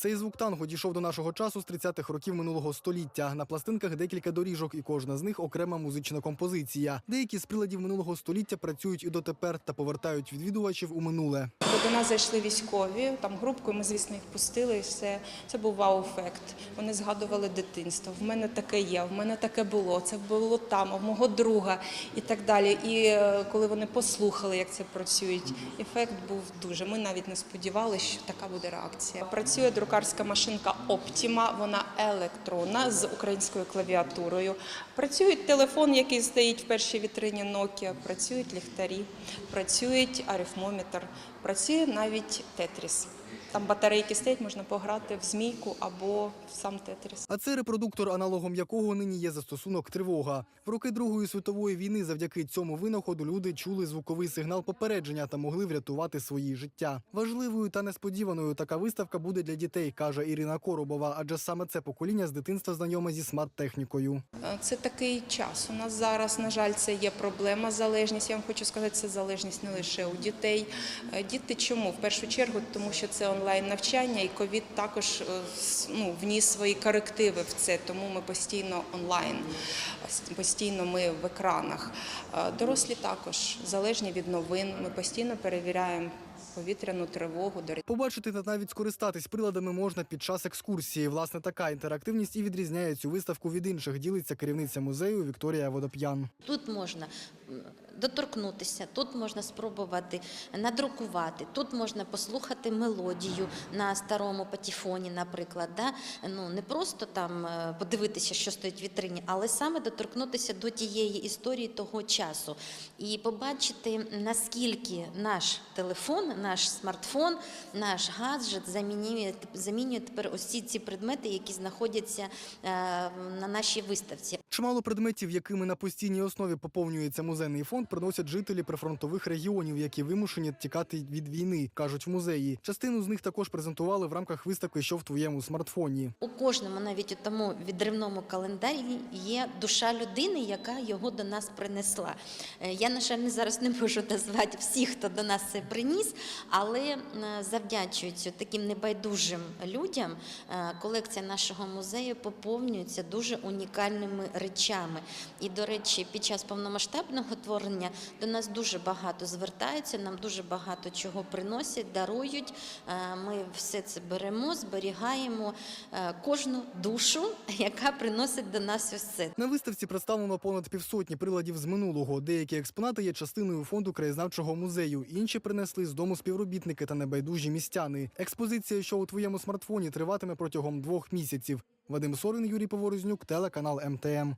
Цей звук танго дійшов до нашого часу з 30-х років минулого століття. На пластинках декілька доріжок, і кожна з них окрема музична композиція. Деякі з приладів минулого століття працюють і дотепер та повертають відвідувачів у минуле. До нас зайшли військові, там групкою, ми, звісно, їх пустили, і все. Це був вау-ефект. Вони згадували дитинство. В мене таке є, в мене таке було, це було там, в мого друга і так далі. І е, коли вони послухали, як це працюють, ефект був дуже. Ми навіть не сподівалися, що така буде реакція. Працює друкарська машинка Optima, вона електронна з українською клавіатурою. Працює телефон, який стоїть в першій вітрині Nokia, працюють ліхтарі, працюють арифмометр, працює навіть тетріс. Там батарейки стоять, можна пограти в змійку або в сам тетріс. А це репродуктор, аналогом якого нині є застосунок тривога. В роки Другої світової війни завдяки цьому винаходу люди чули звуковий сигнал попередження та могли врятувати свої життя. Важливою та несподіваною така виставка буде для дітей, каже Ірина Коробова, адже саме це покоління з дитинства знайоме зі смарт-технікою. Е, Це такий час. У нас зараз, на жаль, це є проблема залежність. Я вам хочу сказати, це залежність не лише у дітей. Е, Діти чому? В першу чергу, тому що це онлайн навчання, і ковід також е, ну, вніс свої корективи в це, тому ми постійно онлайн, постійно ми в екранах. Е, Дорослі також залежні від новин. Ми постійно перевіряємо повітряну тривогу. Побачити та навіть скористатись приладами можна під час екскурсії. Власне, така інтерактивність і відрізняє цю виставку від інших. Ділиться керівниця музею Вікторія Водоп'ян. Тут можна доторкнутися, тут можна спробувати надрукувати, тут можна послухати мелодію на старому патефоні, наприклад. Да? Ну, не просто там е, подивитися, що стоїть в вітрині, але саме доторкнутися до тієї історії того часу і побачити, наскільки наш телефон, наш смартфон, наш гаджет замінює, замінює тепер усі ці предмети, які знаходяться е, на нашій виставці. Чимало предметів, якими на постійній основі поповнюється музейний фонд, приносять жителі прифронтових регіонів, які вимушені тікати від війни, кажуть в музеї. Частину з них також презентували в рамках виставки, що в твоєму смартфоні. У кожному, навіть у тому відривному календарі, є душа людини, яка його до нас принесла. Е, Я, на жаль, зараз не можу назвати всіх, хто до нас це приніс, але е, завдячуючи таким небайдужим людям, е, колекція нашого музею поповнюється дуже унікальними речами. І, до речі, під час повномасштабного творення до нас дуже багато звертаються, нам дуже багато чого приносять, дарують. Е, Ми все це беремо, зберігаємо кожну душу, яка приносить до нас це. На виставці представлено понад півсотні приладів з минулого. Деякі експонати є частиною фонду краєзнавчого музею. Інші принесли з дому співробітники та небайдужі містяни. Експозиція, що у твоєму смартфоні, триватиме протягом двох місяців. Вадим Сорин, Юрій Поворознюк, телеканал МТМ.